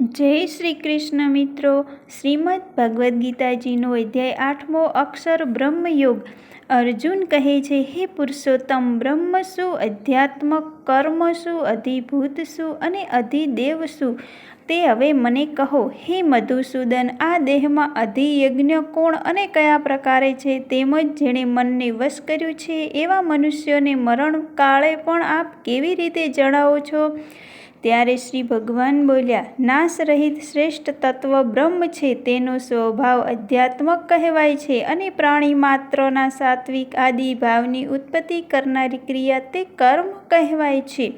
જય શ્રી કૃષ્ણ મિત્રો. શ્રીમદ ભગવદ્ ગીતાજીનો અધ્યાય આઠમો અક્ષર બ્રહ્મયોગ. અર્જુન કહે છે, હે પુરુષોત્તમ, બ્રહ્મ શું અધ્યાત્મ કર્મ શું અધિભૂત શું અને અધિદેવ શું તે હવે મને કહો, હે મધુસૂદન, આ દેહમાં અધિયજ્ઞ કોણ અને કયા પ્રકારે છે તેમજ જેણે મનને વશ કર્યું છે, એવા મનુષ્યોને મરણ કાળે પણ આપ કેવી રીતે જણાવો છો? ત્યારે શ્રી ભગવાન બોલ્યા નાશ રહિત શ્રેષ્ઠ તત્વ બ્રહ્મ છે, તેનો સ્વભાવ અધ્યાત્મક કહેવાય છે અને પ્રાણી માત્રના સાત્વિક આદિ ભાવની ઉત્પત્તિ કરનારી ક્રિયા તે કર્મ કહેવાય છે.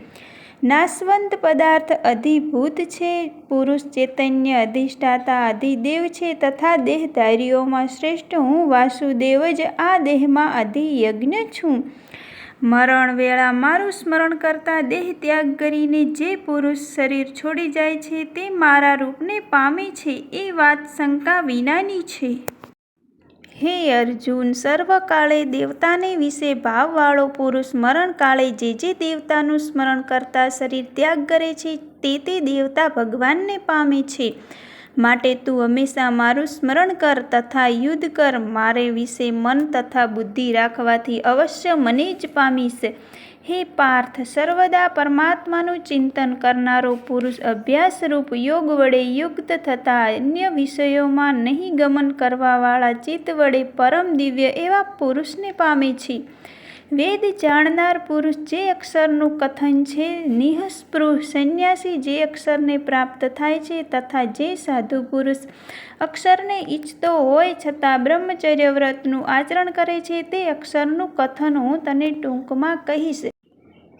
નાશવંત પદાર્થ અધિભૂત છે, પુરુષ ચૈતન્ય અધિષ્ઠાતા અધિદેવ છે તથા દેહધારીઓમાં શ્રેષ્ઠ હું વાસુદેવ જ આ દેહમાં અધિયજ્ઞ છું. મરણ વેળા મારું સ્મરણ કરતા દેહ ત્યાગ કરીને જે પુરુષ શરીર છોડી જાય છે તે મારા રૂપને પામે છે એ વાત શંકા વિનાની છે. હે અર્જુન, સર્વકાળે દેવતાને વિશે ભાવવાળો પુરુષ મરણકાળે જે જે દેવતાનું સ્મરણ કરતા શરીર ત્યાગ કરે છે તે તે દેવતા ભગવાનને પામે છે. માટે તું હંમેશા મારું સ્મરણ કર તથા યુદ્ધ કર. મારે વિશે મન તથા બુદ્ધિ રાખવાથી અવશ્ય મને જ પામીશ. હે પાર્થ, સર્વદા પરમાત્માનું ચિંતન કરનારો પુરુષ અભ્યાસરૂપ યોગ વડે યુક્ત થતા અન્ય વિષયોમાં નહીં ગમન કરવાવાળા ચિત્ત વડે પરમ દિવ્ય એવા પુરુષને પામે છે. વેદ જાણનાર પુરુષ જે અક્ષરનું કથન છે, નિઃસ્પૃહ સંન્યાસી જે અક્ષરને પ્રાપ્ત થાય છે તથા જે સાધુ પુરુષ અક્ષરને ઈચ્છતો હોય છતાં બ્રહ્મચર્ય વ્રતનું આચરણ કરે છે તે અક્ષરનું કથન હું તને ટૂંકમાં કહીશ.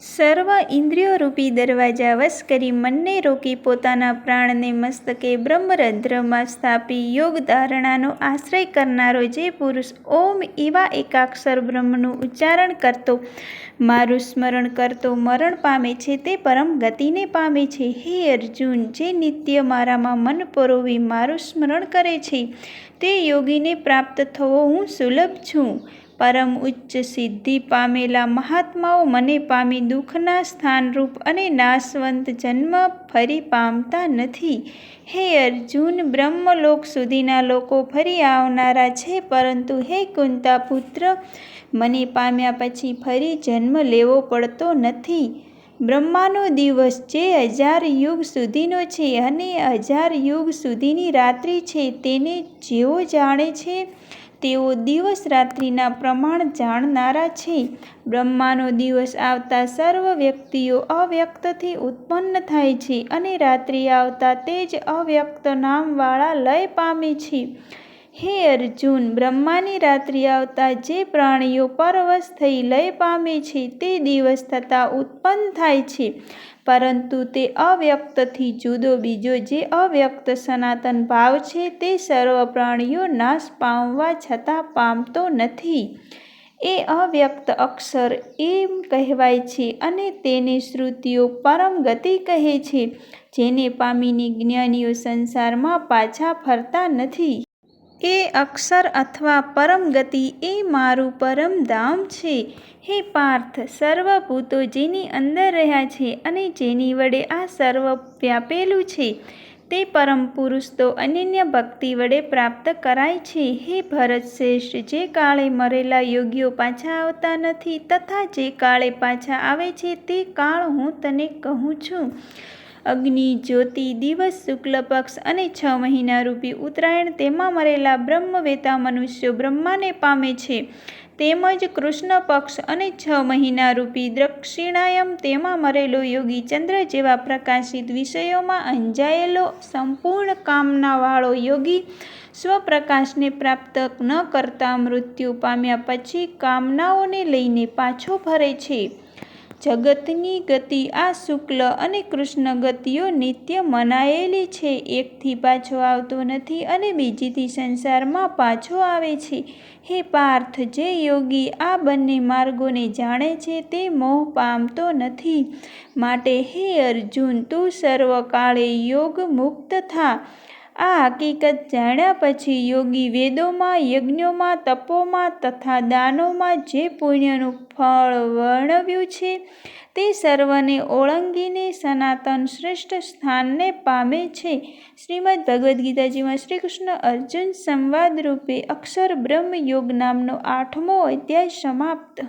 સર્વ ઇન્દ્રિયોરૂપી દરવાજા વશ કરી મનને રોકી પોતાના પ્રાણને મસ્તકે બ્રહ્મરંધ્રમાં સ્થાપી યોગ ધારણાનો આશ્રય કરનારો જે પુરુષ ઓમ એવા એકાક્ષર બ્રહ્મનું ઉચ્ચારણ કરતો, મારું સ્મરણ કરતો મરણ પામે છે તે પરમ ગતિને પામે છે. હે અર્જુન, જે નિત્ય મારામાં મન પરોવી મારું સ્મરણ કરે છે, તે યોગીને પ્રાપ્ત થવો હું સુલભ છું. પરમ ઉચ્ચ સિદ્ધિ પામેલા મહાત્માઓ મને પામી દુઃખના સ્થાનરૂપ અને નાશવંત જન્મ ફરી પામતા નથી. હે અર્જુન, બ્રહ્મલોક સુધીના લોકો ફરી આવનારા છે, પરંતુ હે કુંતા પુત્ર મને પામ્યા પછી ફરી જન્મ લેવો પડતો નથી. બ્રહ્માનો દિવસ જે હજાર યુગ સુધીનો છે અને હજાર યુગ સુધીની રાત્રિ છે, તેને જેઓ જાણે છે તેઓ દિવસ રાત્રિના પ્રમાણ જાણનારા છે. બ્રહ્માનો દિવસ આવતા સર્વ વ્યક્તિઓ અવ્યક્તથી ઉત્પન્ન થાય છે અને રાત્રિ આવતા તે જ અવ્યક્ત નામવાળા લય પામે છે. હે અર્જુન, બ્રહ્માની રાત્રિ આવતા જે પ્રાણીઓ પરવશ થઈ લય પામે છે તે દિવસ થતાં ઉત્પન્ન થાય છે. પરંતુ તે અવ્યક્તથી જુદો બીજો જે અવ્યક્ત સનાતન ભાવ છે તે સર્વ પ્રાણીઓ નાશ પામવા છતાં પામતો નથી. એ અવ્યક્ત અક્ષર એમ કહેવાય છે અને તેને શ્રુતિઓ પરમ ગતિ કહે છે, જેને પામીને જ્ઞાનીઓ સંસારમાં પાછા ફરતા નથી. એ અક્ષર અથવા પરમ ગતિ એ મારું પરમ ધામ છે. હે પાર્થ, સર્વભૂતો જેની અંદર રહ્યા છે અને જેની વડે આ સર્વ વ્યાપેલું છે, તે પરમ પુરુષ તો અનન્ય ભક્તિ વડે પ્રાપ્ત કરાય છે. હે ભરત શ્રેષ્ઠ, જે કાળે મરેલા યોગીઓ પાછા આવતા નથી તથા જે કાળે પાછા આવે છે તે કાળ હું તને કહું છું. અગ્નિ, જ્યોતિ, દિવસ, શુક્લ પક્ષ અને છ મહિના રૂપી ઉત્તરાયણ તેમાં મરેલા બ્રહ્મવેતા મનુષ્યો બ્રહ્માને પામે છે. તેમજ કૃષ્ણ પક્ષ અને છ મહિના રૂપી દક્ષિણાયમ તેમાં મરેલો યોગી ચંદ્ર જેવા પ્રકાશિત વિષયોમાં અંજાયેલો સંપૂર્ણ કામનાવાળો યોગી સ્વપ્રકાશને પ્રાપ્ત ન કરતા મૃત્યુ પામ્યા પછી કામનાઓને લઈને પાછો ફરે છે. જગતની ગતિ આ શુક્લ અને કૃષ્ણ ગતિઓ નિત્ય મનાયેલી છે. એકથી પાછો આવતો નથી અને બીજીથી સંસારમાં પાછો આવે છે. હે પાર્થ, જે યોગી આ બંને માર્ગોને જાણે છે તે મોહ પામતો નથી. માટે હે અર્જુન, તું સર્વકાળે યોગ મુક્ત થા. આ હકીકત જાણ્યા પછી યોગી વેદોમાં, યજ્ઞોમાં, તપોમાં તથા દાનોમાં જે પુણ્યનું ફળ વર્ણવ્યું છે તે સર્વને ઓળંગીને સનાતન શ્રેષ્ઠ સ્થાનને પામે છે. શ્રીમદ ભગવદ્ ગીતાજીમાં શ્રી કૃષ્ણ અર્જુન સંવાદ રૂપે અક્ષર બ્રહ્મ યોગ નામનો આઠમો અધ્યાય સમાપ્ત